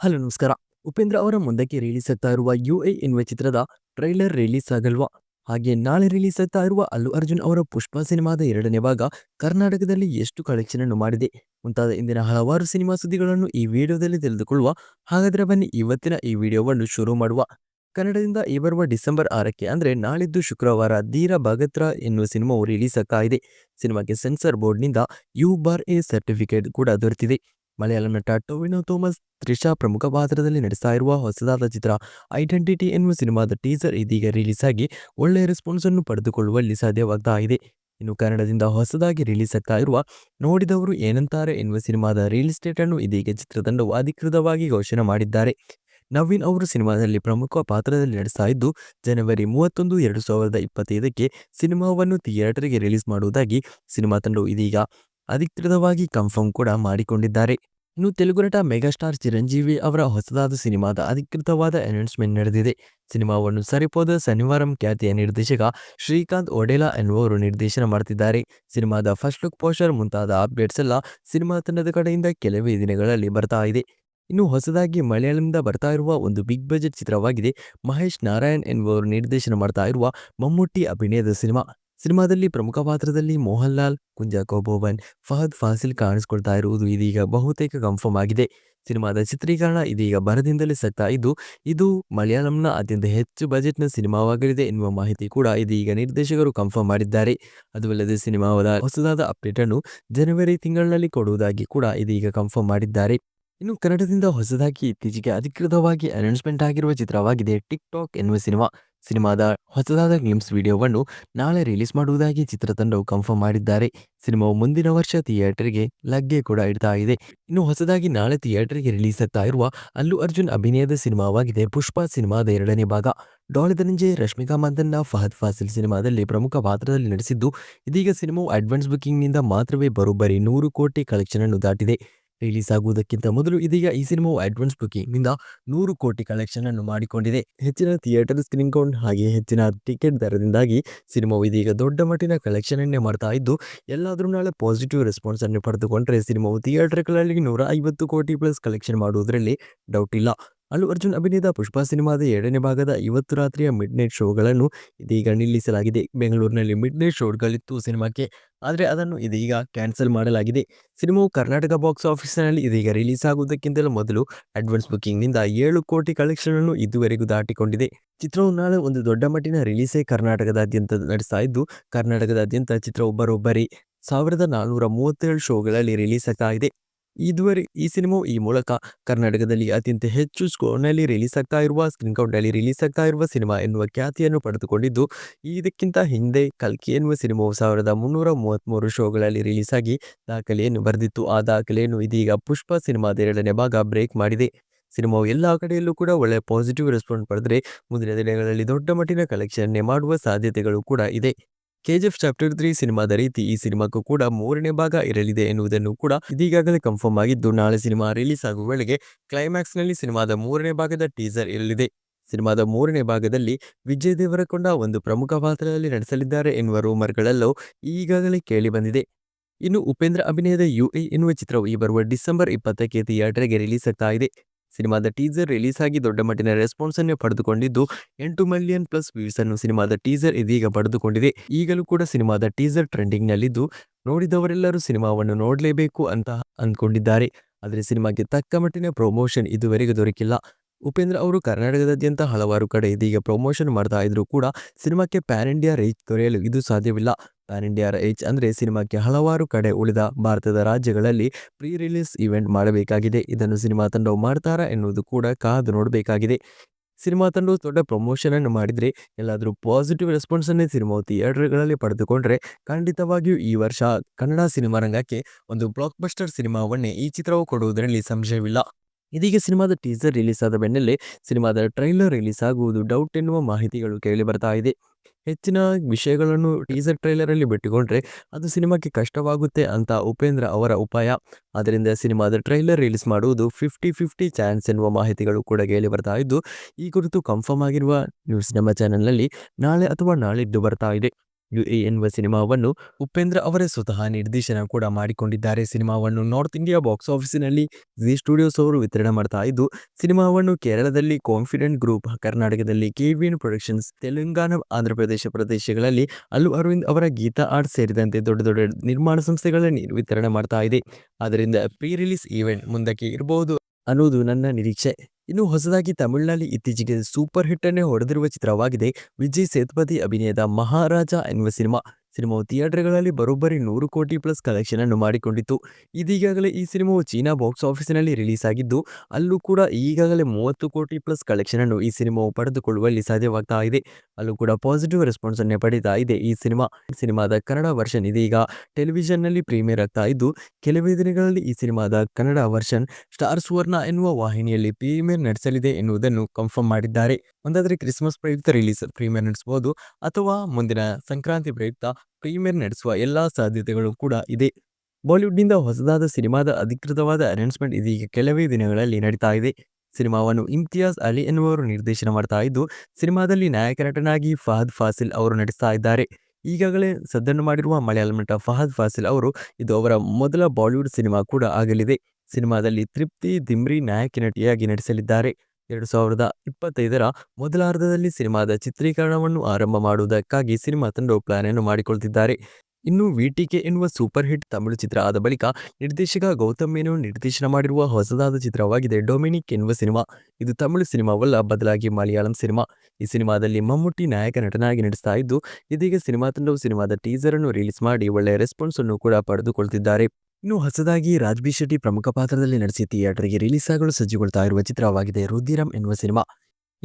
Hello ನಮಸ್ಕಾರ. ಉಪೇಂದ್ರ ಅವರ ಮುಂದಕ್ಕೆ ರಿಲೀಸ್ ಆಗ್ತಾ ಇರುವ ಯು ಎ ಎನ್ನುವ ಚಿತ್ರದ ಟ್ರೈಲರ್ ರಿಲೀಸ್ ಆಗಲ್ವಾ? ಹಾಗೆ ನಾಳೆ ರಿಲೀಸ್ ಆಗ್ತಾ ಇರುವ ಅಲ್ಲು ಅರ್ಜುನ್ ಅವರ ಪುಷ್ಪ ಸಿನಿಮಾದ ಎರಡನೇ ಭಾಗ ಕರ್ನಾಟಕದಲ್ಲಿ ಎಷ್ಟು ಕಲೆಕ್ಷನ್ ಅನ್ನು ಮಾಡಿದೆ? ಮುಂತಾದ ಇಂದಿನ ಹಲವಾರು ಸಿನಿಮಾ ಸುದ್ದಿಗಳನ್ನು ಈ ವಿಡಿಯೋದಲ್ಲಿ ತಿಳಿದುಕೊಳ್ಳುವ. ಹಾಗಾದ್ರೆ ಬನ್ನಿ ಇವತ್ತಿನ ಈ ವಿಡಿಯೋವನ್ನು ಶುರು ಮಾಡುವ. ಕನ್ನಡದಿಂದ ಈ ಬರುವ ಡಿಸೆಂಬರ್ ಆರಕ್ಕೆ ಅಂದ್ರೆ ನಾಳಿದ್ದು ಶುಕ್ರವಾರ ಧೀರ ಭಗತ್ರ ಎನ್ನುವ ಸಿನಿಮಾವು ರಿಲೀಸ್ ಆಗ್ತಾ ಇದೆ. ಸಿನಿಮಾಗೆ ಸೆನ್ಸರ್ ಬೋರ್ಡ್ನಿಂದ ಯು ಬಾರ್ ಎ ಸರ್ಟಿಫಿಕೇಟ್ ಕೂಡ ದೊರೆತಿದೆ. ಮಲಯಾಳಂ ನಟ ಟೊವಿನೋ ಥೋಮಸ್ ತ್ರಿಷಾ ಪ್ರಮುಖ ಪಾತ್ರದಲ್ಲಿ ನಡೆಸ್ತಾ ಇರುವ ಹೊಸದಾದ ಚಿತ್ರ ಐಡೆಂಟಿಟಿ ಎನ್ನುವ ಸಿನಿಮಾದ ಟೀಸರ್ ಇದೀಗ ರಿಲೀಸ್ ಆಗಿ ಒಳ್ಳೆಯ ರೆಸ್ಪಾನ್ಸ್ ಅನ್ನು ಪಡೆದುಕೊಳ್ಳುವಲ್ಲಿ ಸಾಧ್ಯವಾಗ್ತಾ ಇದೆ ಇನ್ನು ಕನ್ನಡದಿಂದ ಹೊಸದಾಗಿ ರಿಲೀಸ್ ಆಗ್ತಾ ಇರುವ ನೋಡಿದವರು ಏನಂತಾರೆ ಎನ್ನುವ ಸಿನಿಮಾದ ರಿಲೀಸ್ ಡೇಟ್ ಅನ್ನು ಇದೀಗ ಚಿತ್ರತಂಡವು ಅಧಿಕೃತವಾಗಿ ಘೋಷಣೆ ಮಾಡಿದ್ದಾರೆ. ನವೀನ್ ಅವರು ಸಿನಿಮಾದಲ್ಲಿ ಪ್ರಮುಖ ಪಾತ್ರದಲ್ಲಿ ನಡೆಸ್ತಾ ಇದ್ದು ಜನವರಿ ಮೂವತ್ತೊಂದು, ಎರಡು ಸಾವಿರದ ಇಪ್ಪತ್ತೈದಕ್ಕೆ ಸಿನಿಮಾವನ್ನು ಥಿಯೇಟರ್ಗೆ ರಿಲೀಸ್ ಮಾಡುವುದಾಗಿ ಸಿನಿಮಾ ತಂಡವು ಇದೀಗ ಅಧಿಕೃತವಾಗಿ ಕನ್ಫರ್ಮ್ ಕೂಡ ಮಾಡಿಕೊಂಡಿದ್ದಾರೆ. ಇನ್ನು ತೆಲುಗು ನಟ ಮೆಗಾಸ್ಟಾರ್ ಚಿರಂಜೀವಿ ಅವರ ಹೊಸದಾದ ಸಿನಿಮಾದ ಅಧಿಕೃತವಾದ ಅನೌನ್ಸ್ಮೆಂಟ್ ನಡೆದಿದೆ. ಸಿನಿಮಾವನ್ನು ಸರಿಪೋದ ಶನಿವಾರಂ ಖ್ಯಾತಿಯ ನಿರ್ದೇಶಕ ಶ್ರೀಕಾಂತ್ ಒಡೆಲಾ ಎನ್ನುವರು ನಿರ್ದೇಶನ ಮಾಡುತ್ತಿದ್ದಾರೆ ಸಿನಿಮಾದ ಫಸ್ಟ್ ಲುಕ್ ಪೋಸ್ಟರ್ ಮುಂತಾದ ಅಪ್ಡೇಟ್ಸ್ ಎಲ್ಲ ಸಿನಿಮಾ ತಂಡದ ಕಡೆಯಿಂದ ಕೆಲವೇ ದಿನಗಳಲ್ಲಿ ಬರ್ತಾ ಇದೆ. ಇನ್ನು ಹೊಸದಾಗಿ ಮಲಯಾಳಂದ ಬರ್ತಾ ಇರುವ ಒಂದು ಬಿಗ್ ಬಜೆಟ್ ಚಿತ್ರವಾಗಿದೆ ಮಹೇಶ್ ನಾರಾಯಣ್ ಎನ್ನುವರು ನಿರ್ದೇಶನ ಮಾಡ್ತಾ ಇರುವ ಮಮ್ಮೂಟಿ ಅಭಿನಯದ ಸಿನಿಮಾ. ಸಿನಿಮಾದಲ್ಲಿ ಪ್ರಮುಖ ಪಾತ್ರದಲ್ಲಿ ಮೋಹನ್ ಲಾಲ್ ಕುಂಜಾ ಕೋಬೋವನ್ ಫಹದ್ ಫಾಸಿಲ್ ಕಾಣಿಸಿಕೊಳ್ತಾ ಇರುವುದು ಇದೀಗ ಬಹುತೇಕ ಕನ್ಫರ್ಮ್ ಆಗಿದೆ. ಸಿನಿಮಾದ ಚಿತ್ರೀಕರಣ ಇದೀಗ ಬರದಿಂದಲೇ ಸಾಗ್ತಾ ಇದ್ದು, ಇದು ಮಲಯಾಳಂನ ಅತ್ಯಂತ ಹೆಚ್ಚು ಬಜೆಟ್ನ ಸಿನಿಮಾವಾಗಲಿದೆ ಎನ್ನುವ ಮಾಹಿತಿ ಕೂಡ ಇದೀಗ ನಿರ್ದೇಶಕರು ಕನ್ಫರ್ಮ್ ಮಾಡಿದ್ದಾರೆ. ಅದು ಅಲ್ಲದೆ ಹೊಸದಾದ ಅಪ್ಡೇಟ್ ಅನ್ನು ಜನವರಿ ತಿಂಗಳಿನಲ್ಲಿ ಕೊಡುವುದಾಗಿ ಕೂಡ ಇದೀಗ ಕನ್ಫರ್ಮ್ ಮಾಡಿದ್ದಾರೆ. ಇನ್ನು ಕನ್ನಡದಿಂದ ಹೊಸದಾಗಿ ಇತ್ತೀಚೆಗೆ ಅಧಿಕೃತವಾಗಿ ಅನೌನ್ಸ್ಮೆಂಟ್ ಆಗಿರುವ ಚಿತ್ರವಾಗಿದೆ ಟಿಕ್ ಟಾಕ್ ಎನ್ನುವ ಸಿನಿಮಾ. ಸಿನಿಮಾದ ಹೊಸದಾದ ಗ್ಲಿಮ್ಸ್ ವಿಡಿಯೋವನ್ನು ನಾಳೆ ರಿಲೀಸ್ ಮಾಡುವುದಾಗಿ ಚಿತ್ರತಂಡವು ಕನ್ಫರ್ಮ್ ಮಾಡಿದ್ದಾರೆ. ಸಿನಿಮಾವು ಮುಂದಿನ ವರ್ಷ ಥಿಯೇಟರ್ಗೆ ಲಗ್ಗೆ ಕೂಡ ಇಡ್ತಾ ಇದೆ. ಇನ್ನು ಹೊಸದಾಗಿ ನಾಳೆ ಥಿಯೇಟರ್ಗೆ ರಿಲೀಸ್ ಆಗ್ತಾ ಇರುವ ಅಲ್ಲು ಅರ್ಜುನ್ ಅಭಿನಯದ ಸಿನಿಮಾವಾಗಿದೆ. ಪುಷ್ಪ ಸಿನಿಮಾದ ಎರಡನೇ ಭಾಗ. ಡಾಲಿ ಧನಂಜಯ್, ರಶ್ಮಿಕಾ ಮಂದನ್ನ ಫಹದ್ ಫಾಸಿಲ್ ಸಿನಿಮಾದಲ್ಲಿ ಪ್ರಮುಖ ಪಾತ್ರದಲ್ಲಿ ನಡೆಸಿದ್ದು ಇದೀಗ ಸಿನಿಮಾವು ಅಡ್ವಾನ್ಸ್ ಬುಕಿಂಗ್ನಿಂದ ಮಾತ್ರವೇ ಬರೋಬ್ಬರಿ ನೂರು ಕೋಟಿ ಕಲೆಕ್ಷನ್ ಅನ್ನು ದಾಟಿದೆ. ರಿಲೀಸ್ ಆಗುವುದಕ್ಕಿಂತ ಮೊದಲು ಇದೀಗ ಈ ಸಿನಿಮಾವು ಅಡ್ವಾನ್ಸ್ ಬುಕಿಂಗ್ನಿಂದ ನೂರು ಕೋಟಿ ಕಲೆಕ್ಷನ್ ಅನ್ನು ಮಾಡಿಕೊಂಡಿದೆ. ಹೆಚ್ಚಿನ ಥಿಯೇಟರ್ ಸ್ಕ್ರೀನ್ ಕೌಂಟ್ ಹಾಗೆ ಹೆಚ್ಚಿನ ಟಿಕೆಟ್ ದರದಿಂದಾಗಿ ಸಿನಿಮಾವು ಇದೀಗ ದೊಡ್ಡ ಮಟ್ಟಿನ ಕಲೆಕ್ಷನ್ ಅನ್ನೇ ಮಾಡ್ತಾ ಇದ್ದು, ಎಲ್ಲಾದರೂ ನಾಳೆ ಪಾಸಿಟಿವ್ ರೆಸ್ಪಾನ್ಸ್ ಅನ್ನು ಪಡೆದುಕೊಂಡ್ರೆ ಸಿನಿಮಾವು ಥಿಯೇಟರ್ಗಳಲ್ಲಿ ನೂರ ಐವತ್ತು ಕೋಟಿ ಪ್ಲಸ್ ಕಲೆಕ್ಷನ್ ಮಾಡುವುದರಲ್ಲಿ ಡೌಟ್ ಇಲ್ಲ. ಅಲ್ಲು ಅರ್ಜುನ್ ಅಭಿನಯದ ಪುಷ್ಪ ಸಿನಿಮಾದ ಎರಡನೇ ಭಾಗದ ಇವತ್ತು ರಾತ್ರಿಯ ಮಿಡ್ ನೈಟ್ ಶೋಗಳನ್ನು ಇದೀಗ ನಿಲ್ಲಿಸಲಾಗಿದೆ. ಬೆಂಗಳೂರಿನಲ್ಲಿ ಮಿಡ್ ನೈಟ್ ಶೋಗಳಿತ್ತು ಸಿನಿಮಾಕ್ಕೆ, ಆದರೆ ಅದನ್ನು ಇದೀಗ ಕ್ಯಾನ್ಸಲ್ ಮಾಡಲಾಗಿದೆ. ಸಿನಿಮಾವು ಕರ್ನಾಟಕ ಬಾಕ್ಸ್ ಆಫೀಸ್ನಲ್ಲಿ ಇದೀಗ ರಿಲೀಸ್ ಆಗುವುದಕ್ಕಿಂತಲೂ ಮೊದಲು ಅಡ್ವಾನ್ಸ್ ಬುಕ್ಕಿಂಗ್ನಿಂದ ಏಳು ಕೋಟಿ ಕಲೆಕ್ಷನ್ ಅನ್ನು ಇದುವರೆಗೂ ದಾಟಿಕೊಂಡಿದೆ. ಚಿತ್ರವು ನಾಳೆ ಒಂದು ದೊಡ್ಡ ಮಟ್ಟಿನ ರಿಲೀಸೇ ಕರ್ನಾಟಕದಾದ್ಯಂತ ನಡೆಸ್ತಾ ಇದ್ದು, ಕರ್ನಾಟಕದಾದ್ಯಂತ ಚಿತ್ರ ಒಬ್ಬರೊಬ್ಬರಿ ಸಾವಿರದ ನಾನ್ನೂರ ಮೂವತ್ತೇಳು ಶೋಗಳಲ್ಲಿ ರಿಲೀಸ್ ಆಗ್ತಾ ಇದೆ. ಇದುವರೆ ಈ ಸಿನಿಮಾವು ಈ ಮೂಲಕ ಕರ್ನಾಟಕದಲ್ಲಿ ಅತ್ಯಂತ ಹೆಚ್ಚು ಸ್ಕೋರ್ನಲ್ಲಿ ರಿಲೀಸ್ ಆಗ್ತಾ ಇರುವ ಸ್ಕ್ರೀನ್ ಕೌಂಟ್ನಲ್ಲಿ ರಿಲೀಸ್ ಆಗ್ತಾ ಇರುವ ಸಿನಿಮಾ ಎನ್ನುವ ಖ್ಯಾತಿಯನ್ನು ಪಡೆದುಕೊಂಡಿದ್ದು, ಇದಕ್ಕಿಂತ ಹಿಂದೆ ಕಲ್ಕಿ ಎನ್ನುವ ಸಿನಿಮಾವು ಸಾವಿರದ ಮುನ್ನೂರ ಮೂವತ್ತ್ಮೂರು ಶೋಗಳಲ್ಲಿ ರಿಲೀಸ್ ಆಗಿ ದಾಖಲೆಯನ್ನು ಬರೆದಿತ್ತು. ಆ ದಾಖಲೆಯನ್ನು ಇದೀಗ ಪುಷ್ಪ ಸಿನಿಮಾದ ಎರಡನೇ ಭಾಗ ಬ್ರೇಕ್ ಮಾಡಿದೆ. ಸಿನಿಮಾವು ಎಲ್ಲ ಕಡೆಯಲ್ಲೂ ಕೂಡ ಒಳ್ಳೆಯ ಪಾಸಿಟಿವ್ ರೆಸ್ಪಾನ್ಸ್ ಪಡೆದರೆ ಮುಂದಿನ ದಿನಗಳಲ್ಲಿ ದೊಡ್ಡ ಮಟ್ಟಿನ ಕಲೆಕ್ಷನ್ನೇ ಮಾಡುವ ಸಾಧ್ಯತೆಗಳು ಕೂಡ ಇದೆ. ಕೆಜಿಎಫ್ ಚಾಪ್ಟರ್ ತ್ರೀ ಸಿನಿಮಾದ ರೀತಿ ಈ ಸಿನಿಮಾಕ್ಕೂ ಕೂಡ ಮೂರನೇ ಭಾಗ ಇರಲಿದೆ ಎನ್ನುವುದನ್ನು ಕೂಡ ಇದೀಗಾಗಲೇ ಕನ್ಫರ್ಮ್ ಆಗಿದ್ದು, ನಾಳೆ ಸಿನಿಮಾ ರಿಲೀಸ್ ಆಗುವ ವೇಳೆಗೆ ಕ್ಲೈಮ್ಯಾಕ್ಸ್ನಲ್ಲಿ ಸಿನಿಮಾದ ಮೂರನೇ ಭಾಗದ ಟೀಸರ್ ಇರಲಿದೆ. ಸಿನಿಮಾದ ಮೂರನೇ ಭಾಗದಲ್ಲಿ ವಿಜಯ್ ದೇವರಕೊಂಡ ಒಂದು ಪ್ರಮುಖ ಪಾತ್ರದಲ್ಲಿ ನಡೆಸಲಿದ್ದಾರೆ ಎನ್ನುವ ರೂಮರ್ಗಳೆಲ್ಲವೂ ಈಗಾಗಲೇ ಕೇಳಿ ಬಂದಿದೆ. ಇನ್ನು ಉಪೇಂದ್ರ ಅಭಿನಯದ ಯು ಎ ಎನ್ನುವ ಚಿತ್ರವು ಈ ಬರುವ ಡಿಸೆಂಬರ್ ಇಪ್ಪತ್ತಕ್ಕೆ ಥಿಯೇಟರ್ಗೆ ರಿಲೀಸ್ ಆಗ್ತಾ ಇದೆ. ಸಿನಿಮಾದ ಟೀಸರ್ ರಿಲೀಸ್ ಆಗಿ ದೊಡ್ಡ ಮಟ್ಟಿನ ರೆಸ್ಪಾನ್ಸ್ ಅನ್ನು ಪಡೆದುಕೊಂಡಿದ್ದು, ಎಂಟು ಮಿಲಿಯನ್ ಪ್ಲಸ್ ವ್ಯೂಸ್ ಅನ್ನು ಸಿನಿಮಾದ ಟೀಸರ್ ಇದೀಗ ಪಡೆದುಕೊಂಡಿದೆ. ಈಗಲೂ ಕೂಡ ಸಿನಿಮಾದ ಟೀಸರ್ ಟ್ರೆಂಡಿಂಗ್ ನಲ್ಲಿದ್ದು ನೋಡಿದವರೆಲ್ಲರೂ ಸಿನಿಮಾವನ್ನು ನೋಡಲೇಬೇಕು ಅಂತ ಅಂದ್ಕೊಂಡಿದ್ದಾರೆ. ಆದರೆ ಸಿನಿಮಾಗೆ ತಕ್ಕ ಮಟ್ಟಿನ ಪ್ರಮೋಷನ್ ಇದುವರೆಗೂ ದೊರಕಿಲ್ಲ. ಉಪೇಂದ್ರ ಅವರು ಕರ್ನಾಟಕದಾದ್ಯಂತ ಹಲವಾರು ಕಡೆ ಇದೀಗ ಪ್ರಮೋಷನ್ ಮಾಡ್ತಾ ಇದ್ರು ಕೂಡ ಸಿನಿಮಾಕ್ಕೆ ಪ್ಯಾನ್ ಇಂಡಿಯಾ ರೀಚ್ ದೊರೆಯಲು ಇದು ಸಾಧ್ಯವಿಲ್ಲ. ಪ್ಯಾನ್ ಇಂಡಿಯಾ ರೀಚ್ ಅಂದರೆ ಸಿನಿಮಾಕ್ಕೆ ಹಲವಾರು ಕಡೆ ಉಳಿದ ಭಾರತದ ರಾಜ್ಯಗಳಲ್ಲಿ ಪ್ರೀ ರಿಲೀಸ್ ಇವೆಂಟ್ ಮಾಡಬೇಕಾಗಿದೆ. ಇದನ್ನು ಸಿನಿಮಾ ತಂಡವು ಮಾಡ್ತಾರಾ ಎನ್ನುವುದು ಕೂಡ ಕಾದು ನೋಡಬೇಕಾಗಿದೆ. ಸಿನಿಮಾ ತಂಡವು ದೊಡ್ಡ ಪ್ರಮೋಷನ್ ಅನ್ನು ಮಾಡಿದರೆ ಎಲ್ಲಾದರೂ ಪಾಸಿಟಿವ್ ರೆಸ್ಪಾನ್ಸನ್ನೇ ಸಿನಿಮಾವು ಥಿಯೇಟರ್ಗಳಲ್ಲಿ ಪಡೆದುಕೊಂಡ್ರೆ ಖಂಡಿತವಾಗಿಯೂ ಈ ವರ್ಷ ಕನ್ನಡ ಸಿನಿಮಾ ರಂಗಕ್ಕೆ ಒಂದು ಬ್ಲಾಕ್ಬಸ್ಟರ್ ಸಿನಿಮಾವನ್ನೇ ಈ ಚಿತ್ರವು ಕೊಡುವುದರಲ್ಲಿ ಸಂಶಯವಿಲ್ಲ. ಇದೀಗ ಸಿನಿಮಾದ ಟೀಸರ್ ರಿಲೀಸ್ ಆದ ಬೆನ್ನಲ್ಲೇ ಸಿನಿಮಾದ ಟ್ರೈಲರ್ ರಿಲೀಸ್ ಆಗುವುದು ಡೌಟ್ ಎನ್ನುವ ಮಾಹಿತಿಗಳು ಕೇಳಿ ಬರ್ತಾ ಇದೆ. ಹೆಚ್ಚಿನ ವಿಷಯಗಳನ್ನು ಟೀಸರ್ ಟ್ರೈಲರಲ್ಲಿ ಬಿಟ್ಟುಕೊಂಡ್ರೆ ಅದು ಸಿನಿಮಾಕ್ಕೆ ಕಷ್ಟವಾಗುತ್ತೆ ಅಂತ ಉಪೇಂದ್ರ ಅವರ ಉಪಾಯ. ಅದರಿಂದ ಸಿನಿಮಾದ ಟ್ರೈಲರ್ ರಿಲೀಸ್ ಮಾಡುವುದು ಫಿಫ್ಟಿ ಫಿಫ್ಟಿ ಚಾನ್ಸ್ ಎನ್ನುವ ಮಾಹಿತಿಗಳು ಕೂಡ ಕೇಳಿ ಬರ್ತಾ ಇದ್ದು, ಈ ಕುರಿತು ಕನ್ಫರ್ಮ್ ಆಗಿರುವ ನ್ಯೂಸ್ ನಮ್ಮ ಚಾನೆಲ್ನಲ್ಲಿ ನಾಳೆ ಅಥವಾ ನಾಳಿದ್ದು ಬರ್ತಾ ಇದೆ. ಯು ಎ ಎನ್ನುವ ಸಿನಿಮಾವನ್ನು ಉಪೇಂದ್ರ ಅವರೇ ಸ್ವತಃ ನಿರ್ದೇಶನ ಕೂಡ ಮಾಡಿಕೊಂಡಿದ್ದಾರೆ. ಸಿನಿಮಾವನ್ನು ನಾರ್ತ್ ಇಂಡಿಯಾ ಬಾಕ್ಸ್ ಆಫೀಸಿನಲ್ಲಿ ಜಿ ಸ್ಟುಡಿಯೋಸ್ ಅವರು ವಿತರಣೆ ಮಾಡ್ತಾ ಇದ್ದು, ಸಿನಿಮಾವನ್ನು ಕೇರಳದಲ್ಲಿ ಕಾನ್ಫಿಡೆಂಟ್ ಗ್ರೂಪ್ ಕರ್ನಾಟಕದಲ್ಲಿ ಕೆವಿಎನ್ ಪ್ರೊಡಕ್ಷನ್ಸ್, ತೆಲಂಗಾಣ, ಆಂಧ್ರಪ್ರದೇಶ ಪ್ರದೇಶಗಳಲ್ಲಿ ಅಲ್ಲು ಅರವಿಂದ್ ಅವರ ಗೀತಾ ಆರ್ಟ್ ಸೇರಿದಂತೆ ದೊಡ್ಡ ದೊಡ್ಡ ನಿರ್ಮಾಣ ಸಂಸ್ಥೆಗಳಲ್ಲಿ ವಿತರಣೆ ಮಾಡ್ತಾ ಇದೆ. ಆದ್ದರಿಂದ ಪ್ರೀ ರಿಲೀಸ್ ಈವೆಂಟ್ ಮುಂದಕ್ಕೆ ಇರಬಹುದು ಅನ್ನೋದು ನನ್ನ ನಿರೀಕ್ಷೆ. ಇನ್ನು ಹೊಸದಾಗಿ ತಮಿಳಿನಲ್ಲಿ ಇತ್ತೀಚೆಗೆ ಸೂಪರ್ ಹಿಟ್ ಅನ್ನೇ ಹೊಡೆದಿರುವ ಚಿತ್ರವಾಗಿದೆ ವಿಜಯ್ ಸೇತುಪತಿ ಅಭಿನಯದ ಮಹಾರಾಜ ಎನ್ನುವ ಸಿನಿಮಾ. ಸಿನಿಮಾವು ಥಿಯೇಟರ್ಗಳಲ್ಲಿ ಬರೋಬ್ಬರಿ ನೂರು ಕೋಟಿ ಪ್ಲಸ್ ಕಲೆಕ್ಷನ್ ಅನ್ನು ಮಾಡಿಕೊಂಡಿತ್ತು. ಇದೀಗಾಗಲೇ ಈ ಸಿನಿಮಾವು ಚೀನಾ ಬಾಕ್ಸ್ ಆಫೀಸಿನಲ್ಲಿ ರಿಲೀಸ್ ಆಗಿದ್ದು, ಅಲ್ಲೂ ಕೂಡ ಈಗಾಗಲೇ ಮೂವತ್ತು ಕೋಟಿ ಪ್ಲಸ್ ಕಲೆಕ್ಷನ್ ಅನ್ನು ಈ ಸಿನಿಮಾವು ಪಡೆದುಕೊಳ್ಳುವಲ್ಲಿ ಸಾಧ್ಯವಾಗ್ತಾ ಇದೆ. ಅಲ್ಲೂ ಕೂಡ ಪಾಸಿಟಿವ್ ರೆಸ್ಪಾನ್ಸ್ ಅನ್ನೇ ಪಡೀತಾ ಇದೆ ಈ ಸಿನಿಮಾ. ಸಿನಿಮಾದ ಕನ್ನಡ ವರ್ಷನ್ ಇದೀಗ ಟೆಲಿವಿಷನ್ನಲ್ಲಿ ಪ್ರೀಮಿಯರ್ ಆಗ್ತಾ ಇದ್ದು, ಕೆಲವೇ ದಿನಗಳಲ್ಲಿ ಈ ಸಿನಿಮಾದ ಕನ್ನಡ ವರ್ಷನ್ ಸ್ಟಾರ್ ಸುವರ್ಣ ಎನ್ನುವ ವಾಹಿನಿಯಲ್ಲಿ ಪ್ರೀಮಿಯರ್ ನಡೆಸಲಿದೆ ಎನ್ನುವುದನ್ನು ಕನ್ಫರ್ಮ್ ಮಾಡಿದ್ದಾರೆ. ಒಂದಾದರೆ ಕ್ರಿಸ್ಮಸ್ ಪ್ರಯುಕ್ತ ರಿಲೀಸ್ ಪ್ರೀಮಿಯರ್ ನಡೆಸಬಹುದು ಅಥವಾ ಮುಂದಿನ ಸಂಕ್ರಾಂತಿ ಪ್ರಯುಕ್ತ ಪ್ರೀಮಿಯರ್ ನಡೆಸುವ ಎಲ್ಲಾ ಸಾಧ್ಯತೆಗಳು ಕೂಡ ಇದೆ. ಬಾಲಿವುಡ್ನಿಂದ ಹೊಸದಾದ ಸಿನಿಮಾದ ಅಧಿಕೃತವಾದ ಅನೌನ್ಸ್ಮೆಂಟ್ ಇದೀಗ ಕೆಲವೇ ದಿನಗಳಲ್ಲಿ ನಡೀತಾ ಇದೆ. ಸಿನಿಮಾವನ್ನು ಇಮ್ತಿಯಾಜ್ ಅಲಿ ಎನ್ನುವರು ನಿರ್ದೇಶನ ಮಾಡ್ತಾ ಇದ್ದು, ಸಿನಿಮಾದಲ್ಲಿ ನಾಯಕ ನಟನಾಗಿ ಫಹದ್ ಫಾಸಿಲ್ ಅವರು ನಟಿಸ್ತಾ ಇದ್ದಾರೆ. ಈಗಾಗಲೇ ಸದ್ದನ್ನು ಮಾಡಿರುವ ಮಲಯಾಳಂ ನಟ ಫಹದ್ ಫಾಸಿಲ್ ಅವರು ಇದು ಅವರ ಮೊದಲ ಬಾಲಿವುಡ್ ಸಿನಿಮಾ ಕೂಡ ಆಗಲಿದೆ. ಸಿನಿಮಾದಲ್ಲಿ ತೃಪ್ತಿ, ದಿಮ್ರಿ ನಾಯಕಿ ನಟಿಯಾಗಿ ನಟಿಸಲಿದ್ದಾರೆ. ಎರಡು ಸಾವಿರದ ಇಪ್ಪತ್ತೈದರ ಮೊದಲಾರ್ಧದಲ್ಲಿ ಸಿನಿಮಾದ ಚಿತ್ರೀಕರಣವನ್ನು ಆರಂಭ ಮಾಡುವುದಕ್ಕಾಗಿ ಸಿನಿಮಾ ತಂಡ ಪ್ಲಾನ್ ಅನ್ನು ಮಾಡಿಕೊಳ್ತಿದ್ದಾರೆ. ಇನ್ನು ವಿಟಿಕೆ ಎನ್ನುವ ಸೂಪರ್ ಹಿಟ್ ತಮಿಳು ಚಿತ್ರ ಆದ ಬಳಿಕ ನಿರ್ದೇಶಕ ಗೌತಮ್ ಮೇನನ್ ನಿರ್ದೇಶನ ಮಾಡಿರುವ ಹೊಸದಾದ ಚಿತ್ರವಾಗಿದೆ ಡೊಮಿನಿಕ್ ಎನ್ನುವ ಸಿನಿಮಾ. ಇದು ತಮಿಳು ಸಿನಿಮಾವಲ್ಲ, ಬದಲಾಗಿ ಮಲಯಾಳಂ ಸಿನಿಮಾ. ಈ ಸಿನಿಮಾದಲ್ಲಿ ಮಮ್ಮುಟ್ಟಿ ನಾಯಕ ನಟನಾಗಿ ನಟಿಸ್ತಾ ಇದ್ದು, ಇದೀಗ ಸಿನಿಮಾ ತಂಡವು ಸಿನಿಮಾದ ಟೀಸರ್ ಅನ್ನು ರಿಲೀಸ್ ಮಾಡಿ ಒಳ್ಳೆಯ ರೆಸ್ಪಾನ್ಸ್ ಅನ್ನು ಕೂಡ ಪಡೆದುಕೊಳ್ತಿದ್ದಾರೆ. ಇನ್ನು ಹೊಸದಾಗಿ ರಾಜ್ಬಿ ಶೆಟ್ಟಿ ಪ್ರಮುಖ ಪಾತ್ರದಲ್ಲಿ ನಡೆಸಿ ಥಿಯೇಟರ್ಗೆ ರಿಲೀಸ್ ಆಗಲು ಸಜ್ಜುಗೊಳ್ತಾ ಇರುವ ಚಿತ್ರವಾಗಿದೆ ರುದ್ದಿರಂ ಎನ್ನುವ ಸಿನಿಮಾ.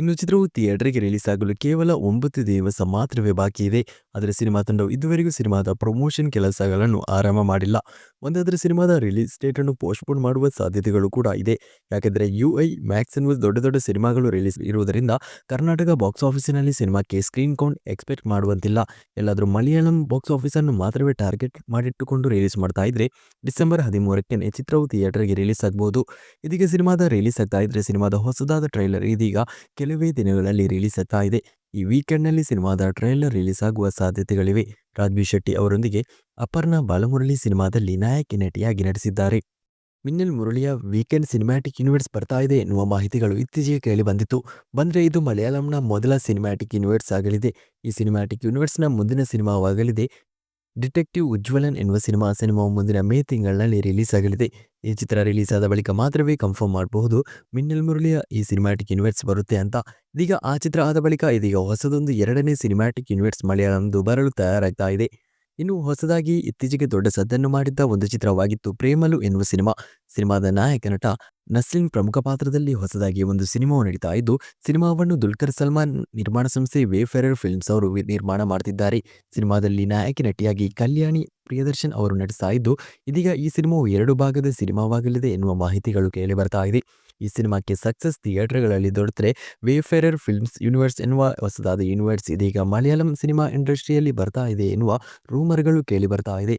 ಇನ್ನು ಚಿತ್ರವು ಥಿಯೇಟರ್ಗೆ ರಿಲೀಸ್ ಆಗಲು ಕೇವಲ ಒಂಬತ್ತು ದಿವಸ ಮಾತ್ರವೇ ಬಾಕಿ ಇದೆ. ಆದರೆ ಸಿನಿಮಾ ತಂಡವು ಇದುವರೆಗೂ ಸಿನಿಮಾದ ಪ್ರಮೋಷನ್ ಕೆಲಸಗಳನ್ನು ಆರಂಭ ಮಾಡಿಲ್ಲ. ಒಂದಾದರೆ ಸಿನಿಮಾದ ರಿಲೀಸ್ ಡೇಟ್ ಅನ್ನು ಪೋಸ್ಟ್ಪೋನ್ ಮಾಡುವ ಸಾಧ್ಯತೆಗಳು ಕೂಡ ಇದೆ. ಯಾಕೆಂದರೆ ಯು ಐ ಮ್ಯಾಕ್ಸ್ ಎನ್ನುವ ದೊಡ್ಡ ದೊಡ್ಡ ಸಿನಿಮಾಗಳು ರಿಲೀಸ್ ಇರುವುದರಿಂದ ಕರ್ನಾಟಕ ಬಾಕ್ಸ್ ಆಫೀಸಿನಲ್ಲಿ ಸಿನಿಮಾಕ್ಕೆ ಸ್ಕ್ರೀನ್ ಕೌಂಟ್ ಎಕ್ಸ್ಪೆಕ್ಟ್ ಮಾಡುವಂತಿಲ್ಲ. ಎಲ್ಲಾದರೂ ಮಲಯಾಳಂ ಬಾಕ್ಸ್ ಆಫೀಸನ್ನು ಮಾತ್ರವೇ ಟಾರ್ಗೆಟ್ ಮಾಡಿಟ್ಟುಕೊಂಡು ರಿಲೀಸ್ ಮಾಡ್ತಾ ಇದ್ರೆ ಡಿಸೆಂಬರ್ ಹದಿಮೂರಕ್ಕೆ ಚಿತ್ರವು ಥಿಯೇಟರ್ಗೆ ರಿಲೀಸ್ ಆಗಬಹುದು ಇದೀಗ ಸಿನಿಮಾದ ರಿಲೀಸ್ ಆಗ್ತಾ ಇದ್ರೆ ಸಿನಿಮಾದ ಹೊಸದಾದ ಟ್ರೈಲರ್ ಇದೀಗ ಕೆಲವೇ ದಿನಗಳಲ್ಲಿ ರಿಲೀಸ್ ಆಗ್ತಾ ಇದೆ. ಈ ವೀಕೆಂಡ್ನಲ್ಲಿ ಸಿನಿಮಾದ ಟ್ರೈಲರ್ ರಿಲೀಸ್ ಆಗುವ ಸಾಧ್ಯತೆಗಳಿವೆ. ರಾಜ್ಬಿ ಶೆಟ್ಟಿ ಅವರೊಂದಿಗೆ ಅಪರ್ಣಾ ಬಾಲಮುರಳಿ ಸಿನಿಮಾದಲ್ಲಿ ನಾಯಕಿ ನಟಿಯಾಗಿ ನಟಿಸಿದ್ದಾರೆ. ಮಿನ್ನಲ್ ಮುರಳಿಯ ವೀಕೆಂಡ್ ಸಿನಿಮ್ಯಾಟಿಕ್ ಯೂನಿವರ್ಸ್ ಬರ್ತಾ ಇದೆ ಎನ್ನುವ ಮಾಹಿತಿಗಳು ಇತ್ತೀಚೆಗೆ ಕೇಳಿ ಬಂದಿತ್ತು. ಬಂದರೆ ಇದು ಮಲಯಾಳಂನ ಮೊದಲ ಸಿನಿಮ್ಯಾಟಿಕ್ ಯೂನಿವರ್ಸ್ ಆಗಲಿದೆ. ಈ ಸಿನಿಮ್ಯಾಟಿಕ್ ಯೂನಿವರ್ಸ್ನ ಮುಂದಿನ ಸಿನಿಮಾವಾಗಲಿದೆ ಡಿಟೆಕ್ಟಿವ್ ಉಜ್ವಲನ್ ಎನ್ನುವ ಸಿನಿಮಾ ಸಿನಿಮಾವು ಮುಂದಿನ ಮೇ ತಿಂಗಳಲ್ಲಿ ರಿಲೀಸ್ ಆಗಲಿದೆ ಈ ಚಿತ್ರ ರಿಲೀಸ್ ಆದ ಬಳಿಕ ಮಾತ್ರವೇ ಕನ್ಫರ್ಮ್ ಮಾಡಬಹುದು. ಮಿನ್ನಲ್ ಮುರಳಿಯ ಈ ಸಿನಿಮ್ಯಾಟಿಕ್ ಯೂನಿವರ್ಸ್ ಬರುತ್ತೆ ಅಂತ. ಇದೀಗ ಆ ಚಿತ್ರ ಆದ ಬಳಿಕ ಇದೀಗ ಹೊಸದೊಂದು ಎರಡನೇ ಸಿನಿಮ್ಯಾಟಿಕ್ ಯೂನಿವರ್ಸ್ ಮಲಯಾಳಂದು ಬರಲು ತಯಾರಾಗ್ತಾ ಇದೆ. ಇನ್ನು ಹೊಸದಾಗಿ ಇತ್ತೀಚೆಗೆ ದೊಡ್ಡ ಸದ್ದನ್ನು ಮಾಡಿದ್ದ ಒಂದು ಚಿತ್ರವಾಗಿತ್ತು ಪ್ರೇಮಲು ಎನ್ನುವ ಸಿನಿಮಾ. ಸಿನಿಮಾದ ನಾಯಕ ನಟ ನಸ್ಲಿನ್ ಪ್ರಮುಖ ಪಾತ್ರದಲ್ಲಿ ಹೊಸದಾಗಿ ಒಂದು ಸಿನಿಮಾವು ನಡೀತಾ ಇದ್ದು, ಸಿನಿಮಾವನ್ನು ದುಲ್ಕರ್ ಸಲ್ಮಾನ್ ನಿರ್ಮಾಣ ಸಂಸ್ಥೆ ವೇಫೆರರ್ ಫಿಲ್ಮ್ಸ್ ಅವರು ನಿರ್ಮಾಣ ಮಾಡ್ತಿದ್ದಾರೆ. ಸಿನಿಮಾದಲ್ಲಿ ನಾಯಕಿ ನಟಿಯಾಗಿ ಕಲ್ಯಾಣಿ ಪ್ರಿಯದರ್ಶನ್ ಅವರು ನಟಿಸ್ತಾ ಇದ್ದು, ಇದೀಗ ಈ ಸಿನಿಮಾವು ಎರಡು ಭಾಗದ ಸಿನಿಮಾವಾಗಲಿದೆ ಎನ್ನುವ ಮಾಹಿತಿಗಳು ಕೇಳಿ ಬರ್ತಾ ಇದೆ. ಈ ಸಿನಿಮಾಕ್ಕೆ ಸಕ್ಸಸ್ ಥಿಯೇಟರ್ಗಳಲ್ಲಿ ದೊರೆತರೆ ವೇಫೆರರ್ ಫಿಲ್ಮ್ಸ್ ಯೂನಿವರ್ಸ್ ಎನ್ನುವ ಹೊಸದಾದ ಯೂನಿವರ್ಸ್ ಇದೀಗ ಮಲಯಾಳಂ ಸಿನಿಮಾ ಇಂಡಸ್ಟ್ರಿಯಲ್ಲಿ ಬರ್ತಾ ಇದೆ ಎನ್ನುವ ರೂಮರ್ಗಳು ಕೇಳಿ ಬರ್ತಾ ಇದೆ.